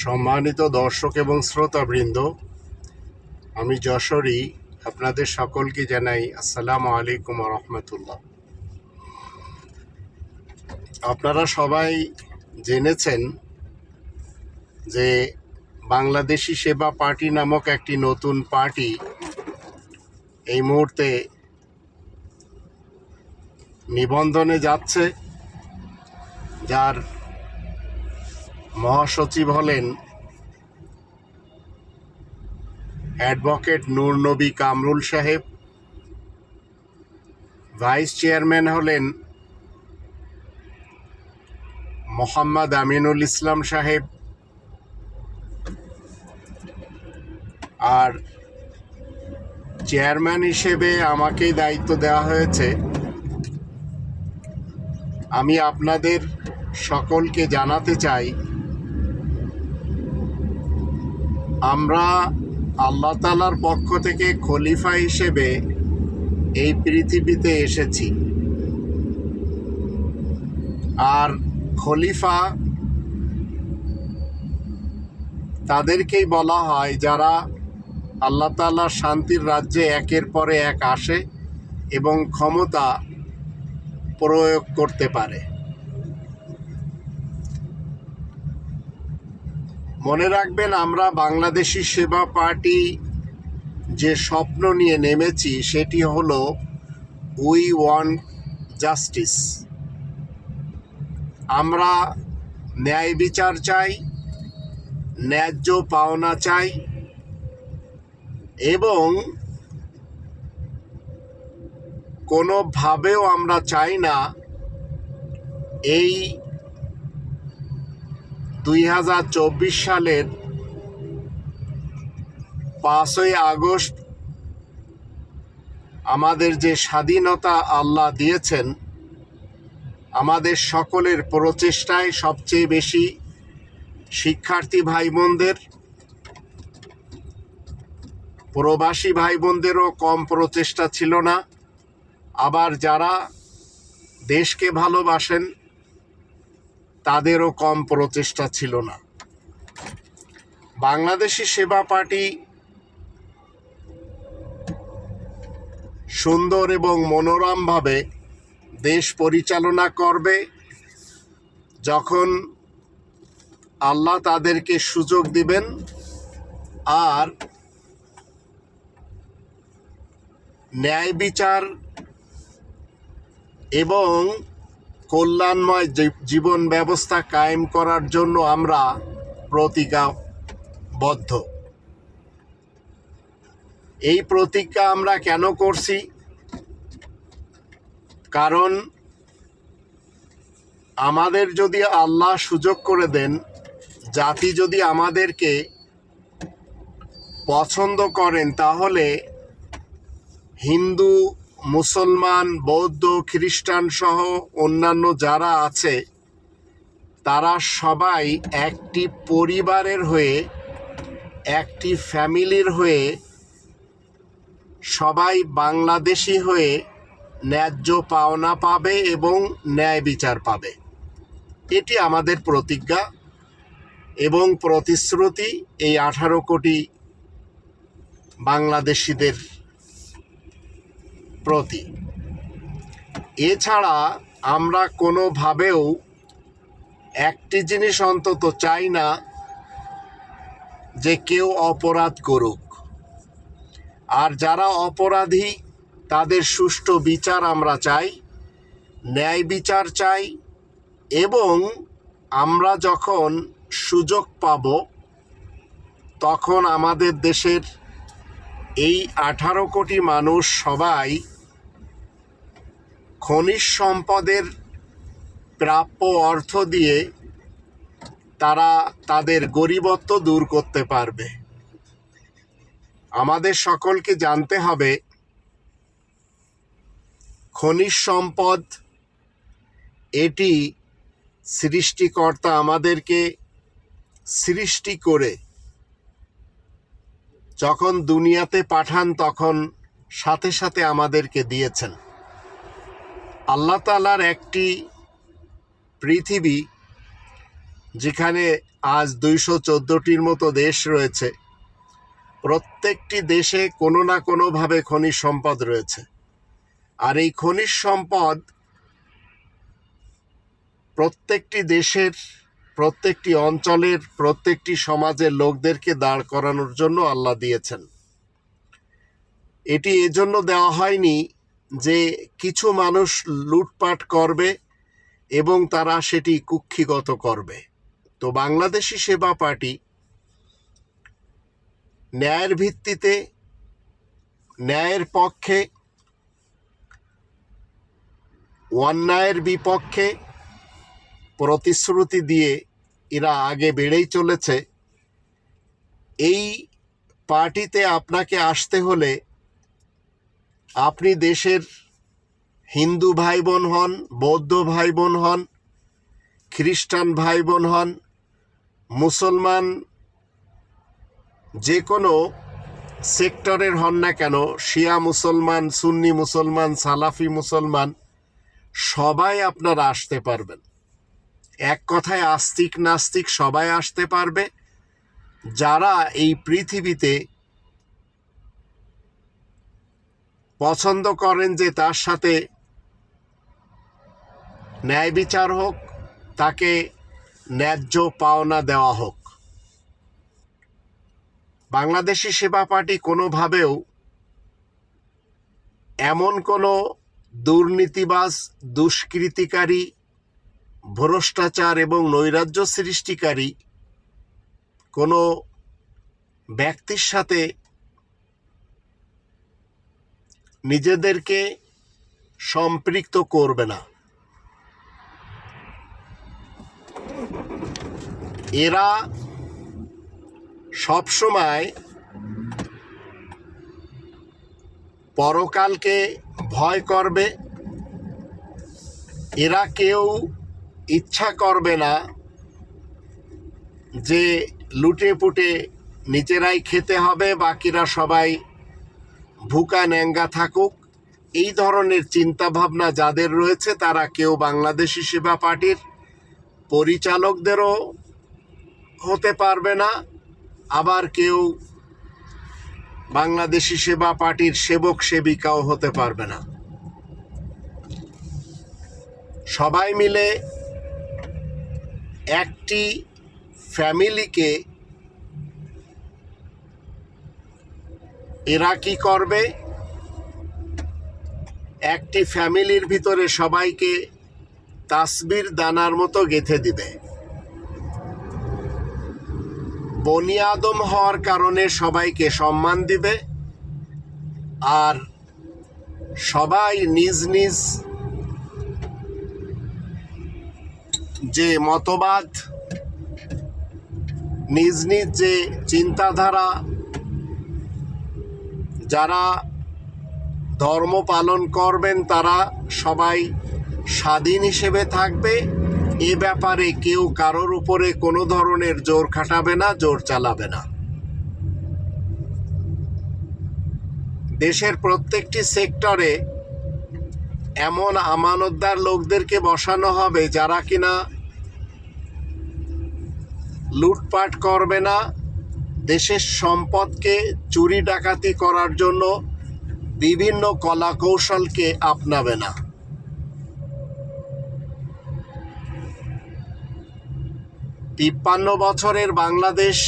সম্মানিত দর্শক এবং শ্রোতাবৃন্দ, আমি যশোরী, আপনাদের সকলকে জানাই আসসালামু আলাইকুম রহমতুল্লাহ। আপনারা সবাই জেনেছেন যে বাংলাদেশি সেবা পার্টি নামক একটি নতুন পার্টি এই মুহূর্তে নিবন্ধনে যাচ্ছে, যার মহাসচিব হলেন অ্যাডভোকেট নূর নবী কামরুল সাহেব। ভাইস চেয়ারম্যান হলেন মোহাম্মদ আমিনুল ইসলাম সাহেব। আর চেয়ারম্যান হিসেবে আমাকেই দায়িত্ব দেওয়া হয়েছে। আমি আপনাদের সকলকে জানাতে চাই আমরা আল্লাহ তালার পক্ষ থেকে খলিফা হিসেবে এই পৃথিবীতে এসেছি। আর খলিফা তাদেরকেই বলা হয় যারা আল্লাহ তালার শান্তির রাজ্যে একের পরে এক আসে এবং ক্ষমতা প্রয়োগ করতে পারে। মনে রাখবেন, আমরা বাংলাদেশি সেবা পার্টি যে স্বপ্ন নিয়ে নেমেছি, সেটি হলো উই ওয়ান জাস্টিস। আমরা ন্যায় বিচার চাই, ন্যায্য পাওনা চাই, এবং কোনোভাবেও আমরা চাই না এই দুই হাজার চব্বিশ সালের পাঁচই আগস্ট আমাদের যে স্বাধীনতা আল্লাহ দিয়েছেন, আমাদের সকলের প্রচেষ্টায় সবচেয়ে বেশি শিক্ষার্থী ভাই বোনদের প্রবাসী ভাই বোনদেরও কম প্রচেষ্টা ছিল না। আবার যারা দেশকে ভালোবাসেন তাদেরও কম প্রচেষ্টা ছিল না। বাংলাদেশি সেবা পার্টি সুন্দর এবং মনোরমভাবে দেশ পরিচালনা করবে যখন আল্লাহ তাদেরকে সুযোগ দিবেন আর ন্যায় বিচার এবং কল্যাণময় জীবন ব্যবস্থা কায়েম করার জন্য আমরা প্রতিজ্ঞাবদ্ধ। এই প্রতিজ্ঞা আমরা কেন করছি? কারণ আমাদের যদি আল্লাহ সুযোগ করে দেন, জাতি যদি আমাদেরকে পছন্দ করেন, তাহলে হিন্দু মুসলমান, বৌদ্ধ, খ্রিস্টান সহ অন্যান্য যারা আছে, তারা সবাই একটি পরিবারের হয়ে, একটি ফ্যামিলির হয়ে, সবাই বাংলাদেশি হয়ে ন্যায্য পাওনা পাবে এবং ন্যায় বিচার পাবে। এটি আমাদের প্রতিজ্ঞা এবং প্রতিশ্রুতি এই আঠারো কোটি বাংলাদেশিদের প্রতি। এছাড়া আমরা কোনোভাবেও একটি জিনিস অন্তত চাই না, যে কেউ অপরাধ করুক। আর যারা অপরাধী, তাদের সুষ্ঠু বিচার আমরা চাই, ন্যায় বিচার চাই, এবং আমরা যখন সুযোগ পাব, তখন আমাদের দেশের এই আঠারো কোটি মানুষ সবাই খনিজ সম্পদের প্রাপ্য অর্থ দিয়ে তারা তাদের গরিবত্ব দূর করতে পারবে। আমাদের সকলকে জানতে হবে, খনিজ সম্পদ, এটি সৃষ্টিকর্তা আমাদেরকে সৃষ্টি করে যখন দুনিয়াতে পাঠান তখন সাথে সাথে আমাদেরকে দিয়েছেন। আল্লাহ তালার একটি পৃথিবী যেখানে আজ দুইশো চোদ্দোটির মতো দেশ রয়েছে। প্রত্যেকটি দেশে কোনো না কোনোভাবে খনিজ সম্পদ রয়েছে। আর এই খনিজ সম্পদ প্রত্যেকটি দেশের, প্রত্যেকটি অঞ্চলের, প্রত্যেকটি সমাজের লোকদেরকে দাঁড় করানোর জন্য আল্লাহ দিয়েছেন। এটি এজন্য দেওয়া হয়নি যে কিছু মানুষ লুটপাট করবে এবং তারা সেটি কুক্ষিগত করবে। তো বাংলাদেশি সেবা পার্টি ন্যায়ের ভিত্তিতে, ন্যায়ের পক্ষে, অন্যায়ের বিপক্ষে প্রতিশ্রুতি দিয়ে এরা আগে বেড়েই চলেছে। এই পার্টিতে আপনাকে আসতে হলে আপনি দেশের হিন্দু ভাই বোন হন, বৌদ্ধ ভাই বোন হন, খ্রিস্টান ভাই বোন হন, মুসলমান যে কোনো সেক্টরের হন না কেন, শিয়া মুসলমান, সুন্নি মুসলমান, সালাফি মুসলমান, সবাই আপনারা আসতে পারবেন। এক কথায় আস্তিক নাস্তিক সবাই আসতে পারবে। যারা এই পৃথিবীতে পছন্দ করেন যে তার সাথে ন্যায় বিচার হোক, তাকে ন্যায্য পাওনা দেওয়া হোক। বাংলাদেশি সেবা পার্টি কোনোভাবেও এমন কোনো দুর্নীতিবাজ, দুষ্কৃতিকারী, ভ্রষ্টাচার এবং নৈরাজ্য সৃষ্টিকারী কোনো ব্যক্তির সাথে নিজেদেরকে সম্পৃক্ত করবে না। এরা সবসময় পরকালকে ভয় করবে। এরা কেউ ইচ্ছা করবে না যে লুটে পুটে নিজেরাই খেতে হবে, বাকিরা সবাই ভুকা ন্যাঙ্গা থাকুক, এই ধরনের চিন্তাভাবনা যাদের রয়েছে, তারা কেউ বাংলাদেশি সেবা পার্টির পরিচালকদেরও হতে পারবে না। আবার কেউ বাংলাদেশি সেবা পার্টির সেবক সেবিকাও হতে পারবে না। সবাই মিলে একটি ফ্যামিলিকে এরা কি করবে? একটি ফ্যামিলির ভিতরে সবাইকে তাসবির দানার মতো গেথে দিবে। বনি আদম হওয়ার কারণে সবাইকে সম্মান দিবে আর সবাই নিজ নিজ যে মতবাদ, নিজ নিজ যে চিন্তাধারা যারা ধর্ম পালন করবেন, তারা সবাই স্বাধীন হিসেবে থাকবে। এ ব্যাপারে কেউ কারোর উপরে কোনো ধরনের জোর খাটাবে না, জোর চালাবে না। দেশের প্রত্যেকটি সেক্টরে এমন আমানতদার লোকদেরকে বসানো হবে যারা কিনা লুটপাট করবে না দেশের সম্পদকে চুরি ডাকাতি করার জন্য বিভিন্ন কলা কৌশলকে আপনাবে না। তিপ্পান্ন বছরের বাংলাদেশ,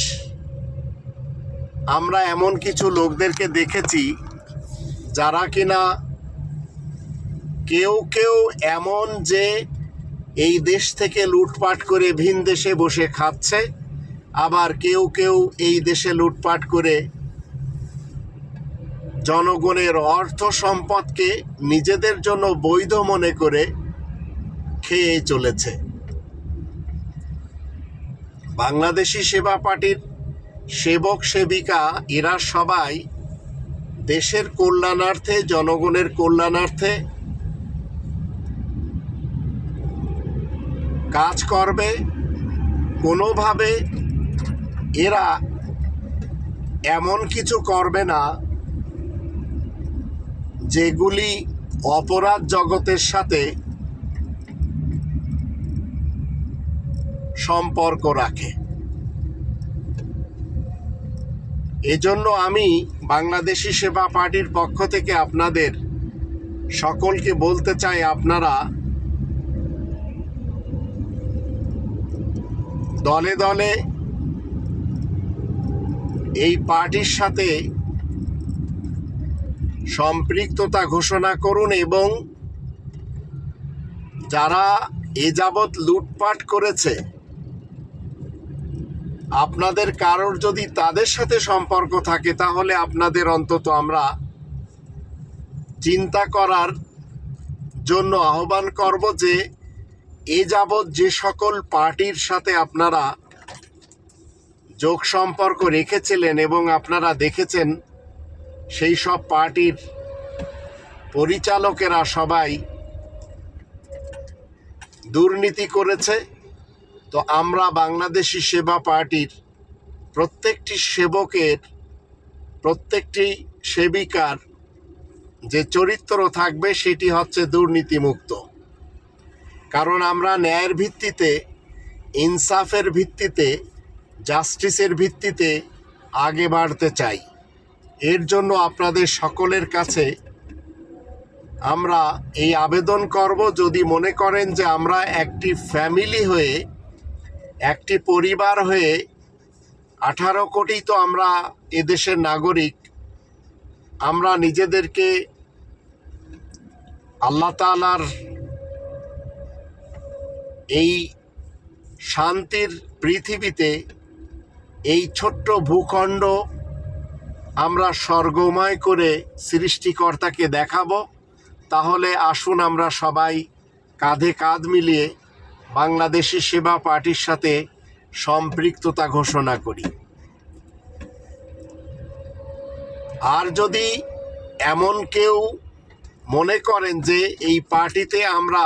আমরা এমন কিছু লোকদেরকে দেখেছি যারা কিনা কেউ কেউ এমন যে এই দেশ থেকে লুটপাট করে ভিন দেশে বসে খাচ্ছে আবার কেউ কেউ এই দেশে লুটপাট করে জনগণের অর্থ সম্পদকে নিজেদের জন্য বৈধ মনে করে খেয়ে চলেছে। বাংলাদেশি সেবা পার্টির সেবক সেবিকা, এরা সবাই দেশের কল্যাণার্থে, জনগণের কল্যাণার্থে কাজ করবে। কোনোভাবে এরা এমন কিছু করবে না যেগুলি অপরাধ জগতের সাথে সম্পর্ক রাখে। এজন্য আমি বাংলাদেশি সেবা পার্টির পক্ষ থেকে আপনাদের সকলকে বলতে চাই, আপনারা দলে দলে এই পার্টির সাথে সম্পৃক্ততা ঘোষণা করুন এবং যারা এ যাবৎ লুটপাট করেছে, আপনাদের কারোর যদি তাদের সাথে সম্পর্ক থাকে, তাহলে আপনাদের অন্তত আমরা চিন্তা করার জন্য আহ্বান করব যে, এ যাবৎ যে সকল পার্টির সাথে আপনারা যোগ সম্পর্ক রেখেছিলেন এবং আপনারা দেখেছেন সেই সব পার্টির পরিচালকেরা সবাই দুর্নীতি করেছে। তো আমরা বাংলাদেশি সেবা পার্টির প্রত্যেকটি সেবকের, প্রত্যেকটি সেবিকার যে চরিত্র থাকবে সেটি হচ্ছে দুর্নীতিমুক্ত। কারণ আমরা ন্যায়ের ভিত্তিতে, ইনসাফের ভিত্তিতে জাস্টিসের ভিত্তিতে আগে বাড়তে চাই। এর জন্য আপনাদের সকলের কাছে আমরা এই আবেদন করব যদি মনে করেন যে আমরা একটি ফ্যামিলি হয়ে, একটি পরিবার হয়ে আঠারো কোটি তো আমরা এদেশের নাগরিক, আমরা নিজেদেরকে আল্লাহ তালার এই শান্তির পৃথিবীতে এই ছোট্ট ভূখণ্ড আমরা স্বর্গময় করে সৃষ্টিকর্তাকে দেখাবো। তাহলে আসুন আমরা সবাই কাঁধে কাঁধ মিলিয়ে বাংলাদেশি সেবা পার্টির সাথে সম্পৃক্ততা ঘোষণা করি। আর যদি এমন কেউ মনে করেন যে এই পার্টিতে আমরা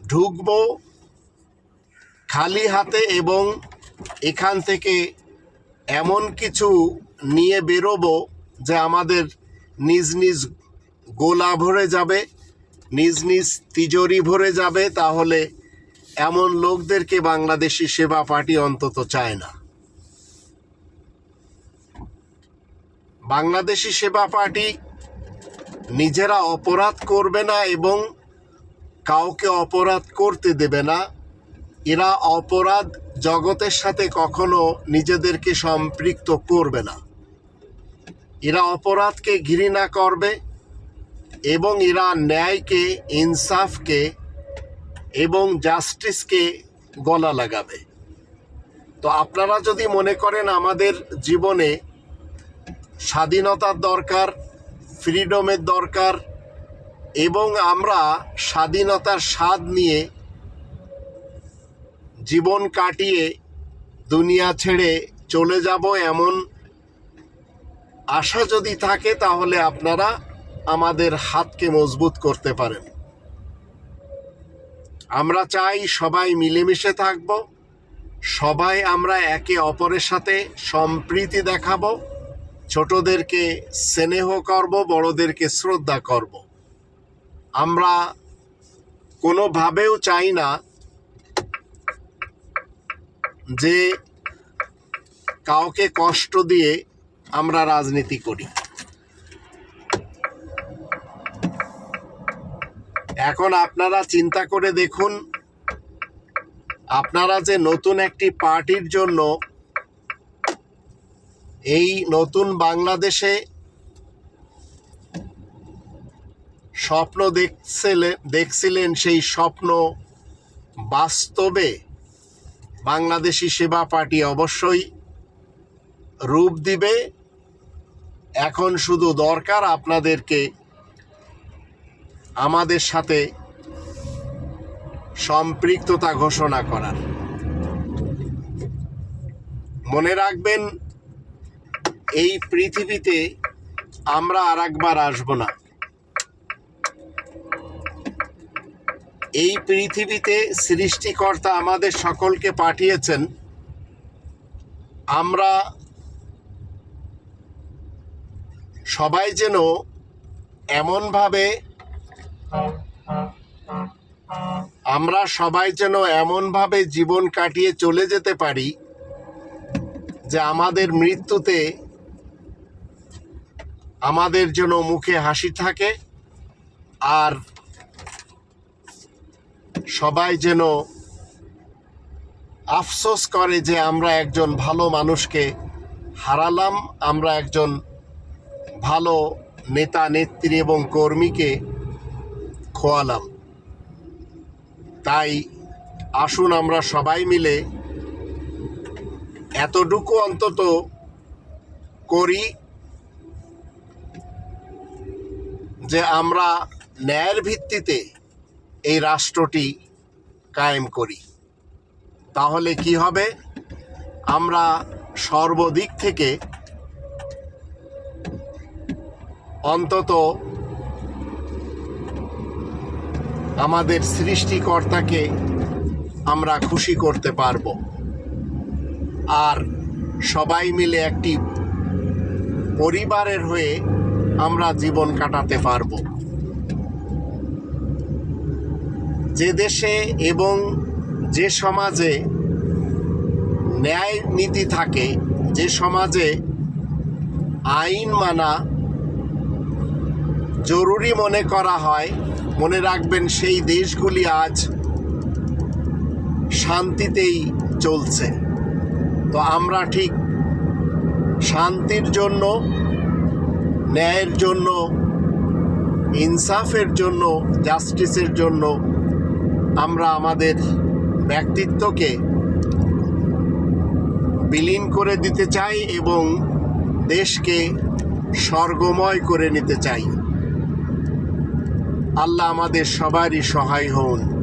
ঢুকব, খালি হাতে এবং এখান থেকে এমন কিছু নিয়ে বেরোবো যে আমাদের নিজ নিজ গোলা ভরে যাবে, নিজ নিজ তিজোরি ভরে যাবে, তাহলে এমন লোকদেরকে বাংলাদেশি সেবা পার্টি অন্তত চায় না। বাংলাদেশি সেবা পার্টি নিজেরা অপরাধ করবে না এবং কাউকে অপরাধ করতে দেবে না। এরা অপরাধ জগতের সাথে কখনো নিজেদেরকে সম্পৃক্ত করবে না। এরা অপরাধকে ঘৃণা করবে এবং এরা ন্যায়কে, ইনসাফকে এবং জাস্টিসকে গলা লাগাবে। তো আপনারা যদি মনে করেন আমাদের জীবনে স্বাধীনতার দরকার, ফ্রিডমের দরকার এবং আমরা স্বাধীনতার স্বাদ নিয়ে জীবন কাটিয়ে দুনিয়া ছেড়ে চলে যাব এমন আশা যদি থাকে, তাহলে আপনারা আমাদের হাতকে মজবুত করতে পারেন। আমরা চাই সবাই মিলেমিশে থাকব, সবাই আমরা একে অপরের সাথে সম্প্রীতি দেখাবো, ছোটদেরকে স্নেহ করব, বড়দেরকে শ্রদ্ধা করব। আমরা কোনোভাবেও চাই না যে কাউকে কষ্ট দিয়ে আমরা রাজনীতি করি। এখন আপনারা চিন্তা করে দেখুন, আপনারা যে নতুন একটি পার্টির জন্য এই নতুন বাংলাদেশে স্বপ্ন দেখছিলেন দেখছিলেন সেই স্বপ্ন বাস্তবে বাংলাদেশি সেবা পার্টি অবশ্যই রূপ দিবে। এখন শুধু দরকার আপনাদেরকে আমাদের সাথে সম্পৃক্ততা ঘোষণা করার। মনে রাখবেন, এই পৃথিবীতে আমরা আর একবার আসব না। এই পৃথিবীতে সৃষ্টিকর্তা আমাদের সকলকে পাঠিয়েছেন। আমরা সবাই যেন এমনভাবে আমরা সবাই যেন এমনভাবে জীবন কাটিয়ে চলে যেতে পারি যে আমাদের মৃত্যুতে আমাদের যেন মুখে হাসি থাকে আর সবাই যেন আফসোস করে যে আমরা একজন ভালো মানুষকে হারালাম, আমরা একজন ভালো নেতা, নেত্রী এবং কর্মীকে খোয়ালাম। তাই আসুন আমরা সবাই মিলে এতটুকু অন্তত করি যে আমরা ন্যায়ের ভিত্তিতে এই রাষ্ট্রটি কায়েম করি। তাহলে কি হবে? আমরা সর্বদিক থেকে অন্তত আমাদের সৃষ্টিকর্তাকে আমরা খুশি করতে পারব। আর সবাই মিলে একটি পরিবারের হয়ে আমরা জীবন কাটাতে পারব। যে দেশে এবং যে সমাজে ন্যায় নীতি থাকে, যে সমাজে আইন মানা জরুরি মনে করা হয়, মনে রাখবেন সেই দেশগুলি আজ শান্তিতেই চলছে। তো আমরা ঠিক শান্তির জন্য, ন্যায়ের জন্য, ইনসাফের জন্য, জাস্টিসের জন্য আমরা আমাদের ব্যক্তিত্বকে বিলীন করে দিতে চাই এবং দেশকে স্বর্গময় করে নিতে চাই। আল্লাহ আমাদের সবারই সহায় হন।